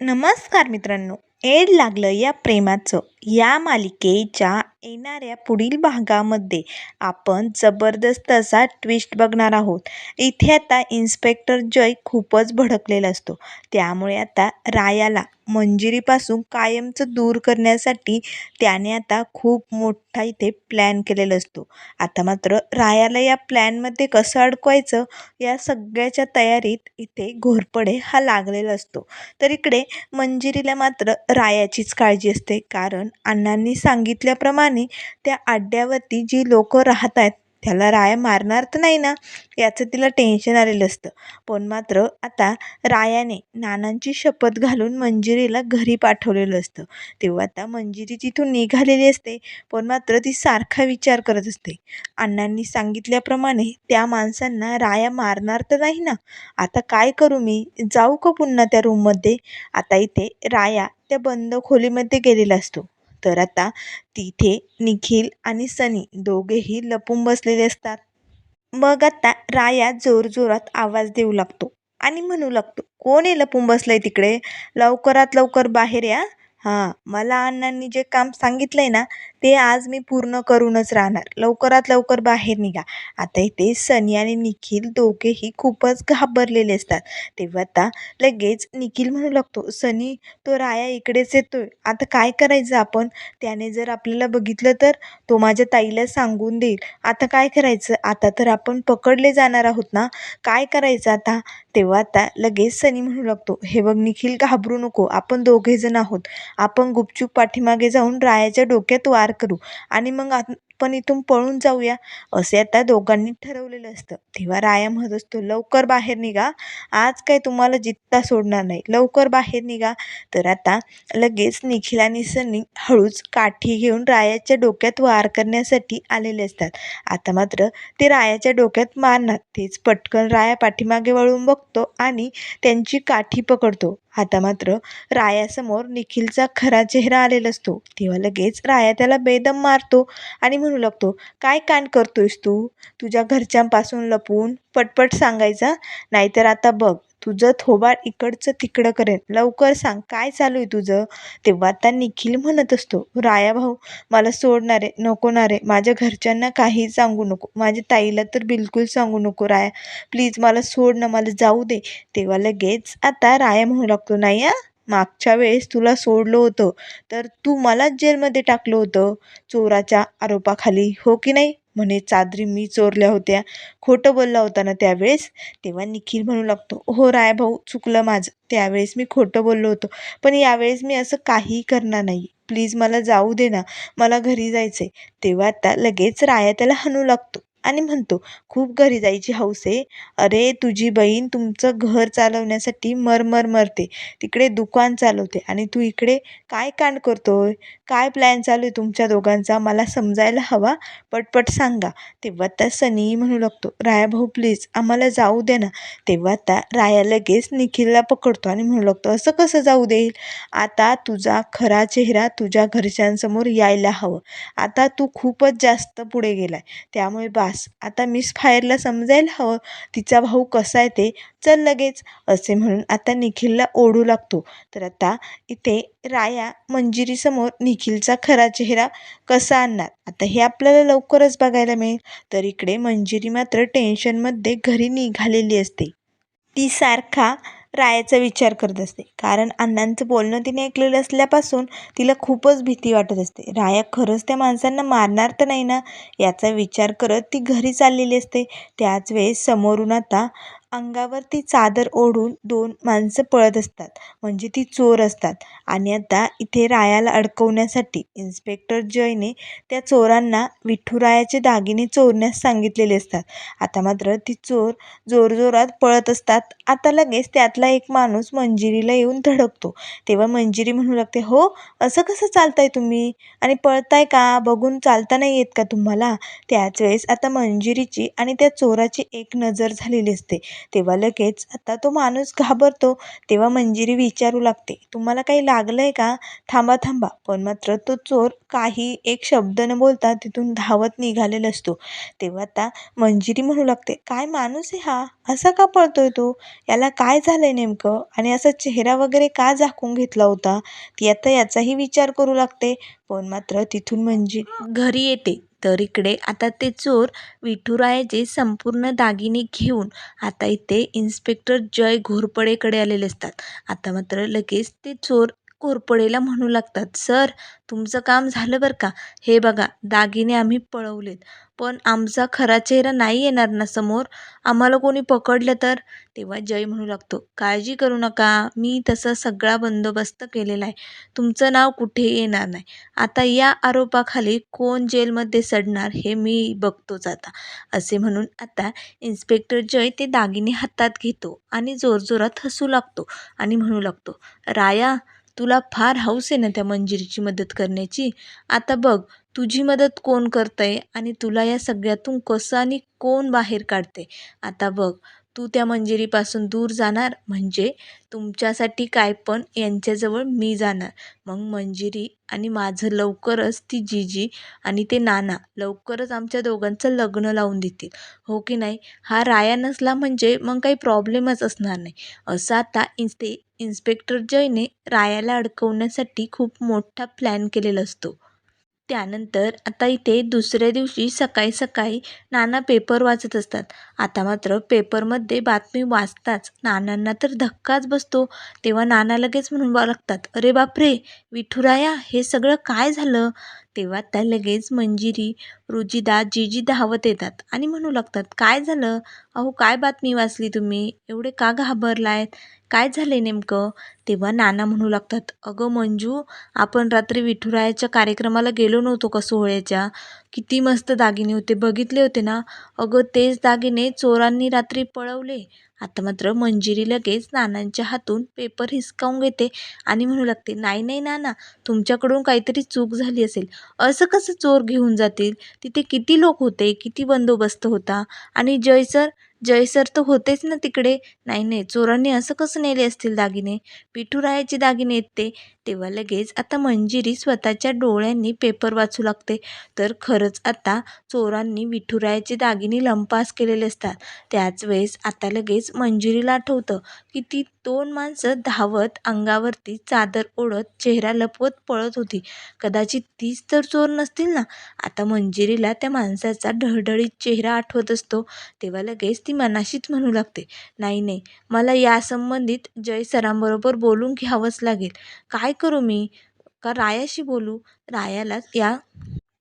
नमस्कार मित्रांनो एड लागलं या प्रेमाचं. या मालिकेच्या येणाऱ्या पुढील भागामध्ये आपण जबरदस्त असा ट्विस्ट बघणार आहोत. इथे आता इन्स्पेक्टर जय खूपच भडकलेला असतो. त्यामुळे आता रायाला मंजिरीपासून कायमचं दूर करण्यासाठी त्याने आता खूप मोठा इथे प्लॅन केलेला असतो. आता मात्र रायाला या प्लॅनमध्ये कसं अडकवायचं? या सगळ्याच्या तयारीत इथे घोरपडे हा लागलेला असतो. तर इकडे मंजिरीला मात्र रायाचीच काळजी असते. कारण अण्णांनी सांगितल्याप्रमाणे त्या अड्ड्यावरती जी लोक राहत आहेत त्याला राया मारणार तर नाही ना? याचं तिला टेन्शन आलेलं असतं. पण मात्र आता रायाने नानांची शपथ घालून मंजिरीला घरी पाठवलेलं असतं. तेव्हा आता मंजिरी तिथून निघालेली असते पण मात्र ती सारखा विचार करत असते. अण्णांनी सांगितल्याप्रमाणे त्या माणसांना राया मारणार तर नाही ना? आता काय करू मी? जाऊ का पुन्हा त्या रूममध्ये आता इथे राया त्या बंद खोलीमध्ये गेलेला असतो. तर आता तिथे निखिल आणि सनी दोघेही लपून बसलेले असतात. मग आता राया जोरजोरात आवाज देऊ लागतो आणि म्हणू लागतो कोण आहे लपून बसलंय तिकडे? लवकरात लवकर बाहेर या. हां मला अण्णांनी जे काम सांगितलंय ना ते आज मी पूर्ण करूनच राहणार. लवकरात लवकर बाहेर निघा. आता इथे सनी आणि निखिल दोघेही खूपच घाबरलेले असतात. तेव्हा आता लगेच निखिल म्हणू लागतो सनी तो राया इकडेच येतोय. आता काय करायचं आपण? त्याने जर आपल्याला बघितलं तर तो माझ्या ताईला सांगून देईल. आता काय करायचं? आता तर आपण पकडले जाणार आहोत ना? काय करायचं आता? तेव्हा आता लगेच सनी म्हणू लागतो हे बघ निखिल घाबरू नको. आपण दोघे जण आहोत. आपण गुपचूप पाठीमागे जाऊन रायाच्या डोक्यात वार करू. आणि मग आपण इथून पळून जाऊया असे आता दोघांनी ठरवलेलं असतं. तेव्हा राया म्हणत असतो लवकर बाहेर निघा. आज काय तुम्हाला जित्ता सोडणार नाही. लवकर बाहेर निघा. तर आता लगेच निखिल आणि सनी हळूच काठी घेऊन रायाच्या डोक्यात वार करण्यासाठी आलेले असतात. आता मात्र ते रायाच्या डोक्यात मारणार. तेच पटकन राया पाठीमागे वळून बघतो आणि त्यांची काठी पकडतो. आता मात्र रायासमोर निखिलचा खरा चेहरा आलेला असतो. तेव्हा लगेच राया त्याला बेदम मारतो आणि म्हणू लागतो काय कांड करतोयस तू? तुझ्या घरच्यांपासून लपून पटपट सांगायचा नाहीतर आता बघ तुझं थोबाड इकडचं तिकडं करेन. लवकर सांग काय चालू आहे तुझं? तेव्हा आता निखिल म्हणत असतो राया भाऊ मला सोडणारे नको ना रे माझ्या घरच्यांना काही सांगू नको माझ्या ताईला तर बिलकुल सांगू नको राया. प्लीज मला सोड ना मला जाऊ दे. तेव्हा लगेच आता राया म्हणू लागतो नाही आ मागच्या वेळेस तुला सोडलं होतं तर तू मलाच जेलमध्ये टाकलं होतं चोराच्या आरोपाखाली हो की नाही? म्हणे चादरी मी चोरल्या होत्या. खोटं बोलला होता ना त्यावेळेस? तेव्हा निखिल म्हणू लागतो हो राय भाऊ चुकलं माझं. त्यावेळेस मी खोटं बोललो होतो. पण यावेळेस मी असं काहीही करणार नाही. प्लीज मला जाऊ दे ना. मला घरी जायचं आहे तेव्हा आता लगेच राया त्याला हनू लागतो आणि म्हणतो खूप घरी जायची हौस आहे. अरे तुझी बहीण तुमचं घर चालवण्यासाठी मरमर मरते. तिकडे दुकान चालवते. आणि तू इकडे काय कांड करतोय? काय प्लॅन चालू आहे तुमच्या दोघांचा? मला समजायला हवा. पटपट सांगा. तेव्हा त्या सनी म्हणू लागतो राया भाऊ प्लीज आम्हाला जाऊ दे ना. तेव्हा आता राया लगेच निखिलला पकडतो आणि म्हणू लागतो असं कसं जाऊ देईल? आता तुझा खरा चेहरा तुझ्या घरच्यांसमोर यायला हवं. आता तू खूपच जास्त पुढे गेलाय. त्यामुळे बास आता मिस फायरला समजायला हवं. तिचा भाऊ कसा आहे ते? चल लगेच. असे म्हणून आता निखिलला ओढू लागतो. तर आता इथे राया मंजिरीसमोर निखिलचा खरा चेहरा कसा आणणार? आता हे आपल्याला लवकरच बघायला मिळेल. तर इकडे मंजिरी मात्र टेन्शनमध्ये घरी निघालेली असते. ती सारखा रायाचा विचार करत असते. कारण अण्णांचं बोलणं तिने ऐकलेलं असल्यापासून तिला खूपच भीती वाटत असते. राया खरंच त्या माणसांना मारणार तर नाही ना? याचा विचार करत ती घरी चाललेली असते. त्याच वेळेस समोरून आता अंगावरती चादर ओढून दोन माणसं पळत असतात. म्हणजे ती चोर असतात. आणि आता इथे रायाला अडकवण्यासाठी इन्स्पेक्टर जयने त्या चोरांना विठ्ठुरायाचे दागिने चोरण्यास सांगितलेले असतात. आता मात्र ती चोर जोरजोरात पळत असतात. आता लगेच त्यातला एक माणूस मंजिरीला येऊन धडकतो. तेव्हा मंजिरी म्हणू लागते हो असं कसं चालताय तुम्ही? आणि पळताय का? बघून चालता नाही येत का तुम्हाला? त्याच वेळेस आता मंजिरीची आणि त्या चोराची एक नजर झालेली असते. तेव्हा लगेच आता तो माणूस घाबरतो तेव्हा मंजिरी विचारू लागते. तुम्हाला काही लागलं आहे का? थांबा थांबा. पण मात्र तो चोर काही एक शब्द न बोलता तिथून धावत निघालेला असतो. तेव्हा आता मंजिरी म्हणू लागते काय माणूस आहे हा? असा का पळतोय तो? याला काय झालं आहे नेमकं? आणि असा चेहरा वगैरे का झाकून घेतला होता? ती आता याचाही विचार करू लागते. पण मात्र तिथून म्हणजे घरी येते. तर इकडे आता ते चोर विठुरायाचे संपूर्ण दागिने घेऊन आता इथे इन्स्पेक्टर जय घोरपडेकडे आलेले असतात. आता मात्र लगेच ते चोर घोरपडेला म्हणू लागतात. सर तुमचं काम झालं बरं का? हे बघा दागिने आम्ही पळवलेत. पण आमचा खरा चेहरा नाही येणार ना समोर? आम्हाला कोणी पकडलं तर? तेव्हा जय म्हणू लागतो. काळजी करू नका. मी तसा सगळा बंदोबस्त केलेला आहे. तुमचं नाव कुठे येणार नाही. आता या आरोपाखाली कोण जेलमध्ये सडणार हे मी बघतोच आता. असे म्हणून आता इन्स्पेक्टर जय ते दागिने हातात घेतो आणि जोरजोरात हसू लागतो आणि म्हणू लागतो राया तुला फार हौस आहे ना त्या मंजिरीची मदत करण्याची? आता बघ तुझी मदत कोण करतंय आणि तुला या सगळ्यातून कसं आणि कोण बाहेर काढते आता बघ तू त्या मंजिरीपासून दूर जाणार म्हणजे तुमच्यासाठी काय पण यांच्याजवळ मी जाणार. मग मंजिरी आणि माझं लवकरच ती जीजी आणि ते नाना लवकरच आमच्या दोघांचं लग्न लावून देतील. हो की नाही? हा राया नसला म्हणजे मग काही प्रॉब्लेमच असणार नाही. असं आता इन्स्टे इन्स्पेक्टर जयने रायाला अडकवण्यासाठी खूप मोठा प्लॅन केलेला असतो. त्यानंतर आता इथे दुसऱ्या दिवशी सकाळी सकाळी नाना पेपर वाचत असतात. आता मात्र पेपरमध्ये बातमी वाचताच नानांना तर धक्काच बसतो. तेव्हा नाना लगेच म्हणून लागतात अरे बापरे विठुराया हे सगळं काय झालं? तेव्हा त्या लगेच मंजिरी रुजिदा जीजी धावत येतात आणि म्हणू लागतात काय झालं? अहो काय बातमी वाचली तुम्ही? एवढे का घाबरलायत? काय झाले नेमकं? तेव्हा नाना म्हणू लागतात अगं मंजू आपण रात्री विठुरायाच्या कार्यक्रमाला गेलो नव्हतो का सोहळ्याच्या? किती मस्त दागिने होते. बघितले होते ना? अगं तेच दागिने चोरांनी रात्री पळवले. आता मात्र मंजिरी लगेच नानांच्या हातून पेपर हिसकावून घेते आणि म्हणू लागते नाही नाही नाना तुमच्याकडून काहीतरी चूक झाली असेल. असं कसं चोर घेऊन जातील? तिथे किती लोक होते किती बंदोबस्त होता? आणि जयसर जयसर तर होतेच ना तिकडे. नाही नाही चोरांनी असं कसं नेले असतील दागिने? विठुरायाचे दागिने आहेत ते तेव्हा लगेच आता मंजिरी स्वतःच्या डोळ्यांनी पेपर वाचू लागते. तर खरंच आता चोरांनी विठुरायाचे दागिने लंपास केलेले असतात. त्याच वेळेस आता लगेच मंजिरीला आठवतं की ती दोन माणसं धावत अंगावरती चादर ओढत चेहरा लपवत पळत होती. कदाचित तीच तर चोर नसतील ना? आता मंजिरीला त्या माणसाचा ढळढळीत चेहरा आठवत असतो. तेव्हा लगेच ती मनाशीच म्हणू लागते नाही नाही मला या संबंधित जय सरांबरोबर बोलून घ्यावंच लागेल. काय करू मी? का रायाशी बोलू? रायालाच या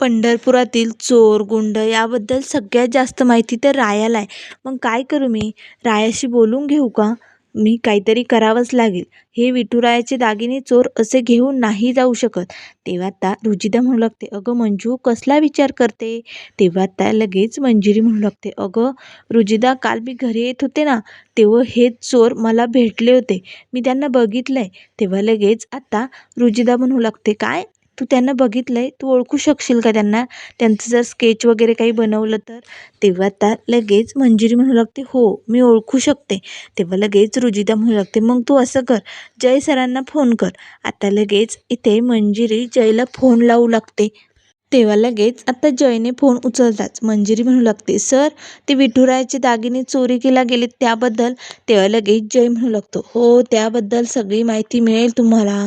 पंढरपुरातील चोर गुंड याबद्दल सगळ्यात जास्त माहिती तर रायाला आहे. मग काय करू मी? रायाशी बोलून घेऊ का? मी काहीतरी करावंच लागेल. हे विठुरायाचे दागिने चोर असे घेऊन नाही जाऊ शकत. तेव्हा त्या रुजिदा म्हणू लागते अगं मंजू कसला विचार करते? तेव्हा त्या लगेच मंजिरी म्हणू लागते अगं रुजिदा काल मी घरी येत होते ना तेव्हा हेच चोर मला भेटले होते. मी त्यांना बघितलं आहे तेव्हा लगेच आता रुजिदा म्हणू लागते काय? तू त्यांना बघितलं आहे तू ओळखू शकशील का त्यांना? त्यांचं जर स्केच वगैरे काही बनवलं तर? तेव्हा आता लगेच मंजिरी म्हणू लागते हो मी ओळखू शकते. तेव्हा लगेच रुजिता म्हणू लागते मग तू असं कर जय सरांना फोन कर. आता लगेच इथे मंजिरी जयला फोन लावू लागते. तेव्हा लगेच आता जयने फोन उचलताच मंजिरी म्हणू लागते सर ते विठुरायाचे दागिने चोरी केला गेले त्याबद्दल तेव्हा लगेच जय म्हणू लागतो हो त्याबद्दल सगळी माहिती मिळेल तुम्हाला.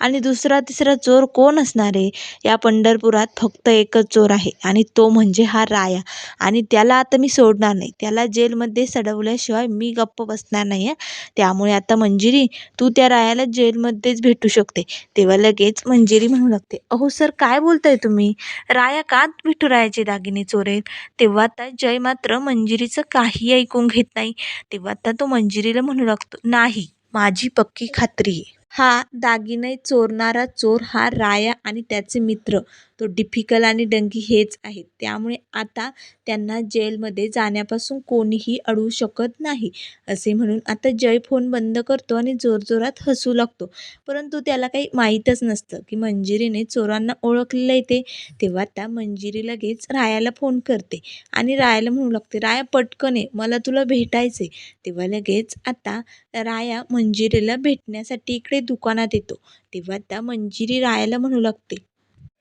आणि दुसरा तिसरा चोर कोण असणार आहे या पंढरपुरात फक्त एकच चोर आहे आणि तो म्हणजे हा राया. आणि त्याला आता मी सोडणार नाही. त्याला जेलमध्ये सडवल्याशिवाय मी गप्प बसणार नाही आहे त्यामुळे आता मंजिरी तू त्या रायाला जेलमध्येच भेटू शकते. तेव्हा लगेच मंजिरी म्हणू लागते अहो सर काय बोलताय तुम्ही? राया का विठुरायाचे दागिने चोरेल. तेव्हा आता जय मात्र मंजिरीचं काही ऐकून घेत नाही. तेव्हा आता तो मंजिरीला म्हणू लागतो नाही माझी पक्की खात्री आहे. हा दागिने चोरणारा चोर हा राया आणि त्याचे मित्र. तो डिफिकल आणि डंकी हेच आहेत. त्यामुळे आता त्यांना जेलमध्ये जाण्यापासून कोणीही अडवू शकत नाही असे म्हणून आता जय फोन बंद करतो आणि जोरजोरात हसू लागतो. परंतु त्याला काही माहीतच नसतं की मंजिरीने चोरांना ओळखलेलं आहे ते. तेव्हा त्या मंजिरी लगेच रायाला फोन करते आणि रायाला म्हणू लागते राया पटकन आहे मला तुला भेटायचे तेव्हा लगेच आता राया मंजिरीला भेटण्यासाठी इकडे दुकानात येतो. तेव्हा त्या मंजिरी रायाला म्हणू लागते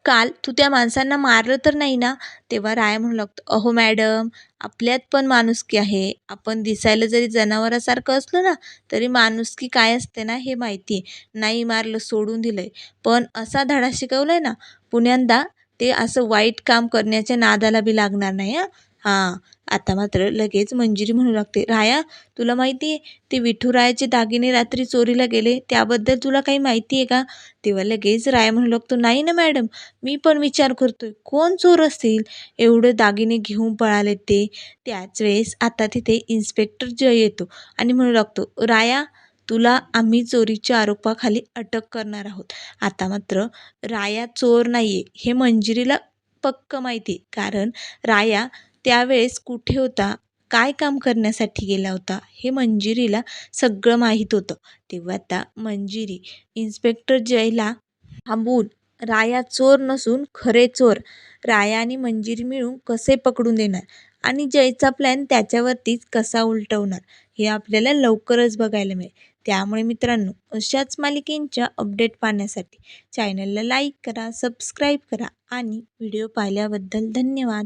काल तू त्या माणसांना मारलं तर नाही ना? तेव्हा राया म्हणू लागतो अहो मॅडम आपल्यात पण माणुसकी आहे. आपण दिसायला जरी जनावरासारखं असलो ना तरी माणुसकी काय असते ना हे माहिती. आहे नाही मारलं सोडून दिलं आहे पण असा धडा शिकवला आहे ना पुण्यांदा ते असं वाईट काम करण्याच्या नादाला बी लागणार नाही हां. हां. आता मात्र लगेच मंजिरी म्हणू लागते. राया तुला माहिती आहे ते विठुरायाचे दागिने रात्री चोरीला गेले त्याबद्दल तुला काही माहिती आहे का? तेव्हा लगेच राया म्हणू लागतो नाही ना मॅडम मी पण विचार करतोय कोण चोर असतील? एवढे दागिने घेऊन पळाले ते. त्याच वेळेस आता तिथे इन्स्पेक्टर जय येतो आणि म्हणू लागतो राया तुला आम्ही चोरीच्या आरोपाखाली अटक करणार आहोत. आता मात्र राया चोर नाही आहे हे मंजिरीला पक्क माहिती आहे. कारण राया त्यावेळेस कुठे होता? काय काम करण्यासाठी गेला होता? हे मंजिरीला सगळं माहीत होतं. तेव्हा आता मंजिरी इन्स्पेक्टर जयला थांबवून राया चोर नसून खरे चोर. राया आणि मंजिरी मिळून कसे पकडून देणार? आणि जयचा प्लॅन त्याच्यावरतीच कसा उलटवणार? हे आपल्याला लवकरच बघायला मिळेल. त्यामुळे मित्रांनो अशाच मालिकेंच्या अपडेट पाहण्यासाठी चॅनलला लाईक करा सबस्क्राईब करा आणि व्हिडिओ पाहिल्याबद्दल धन्यवाद.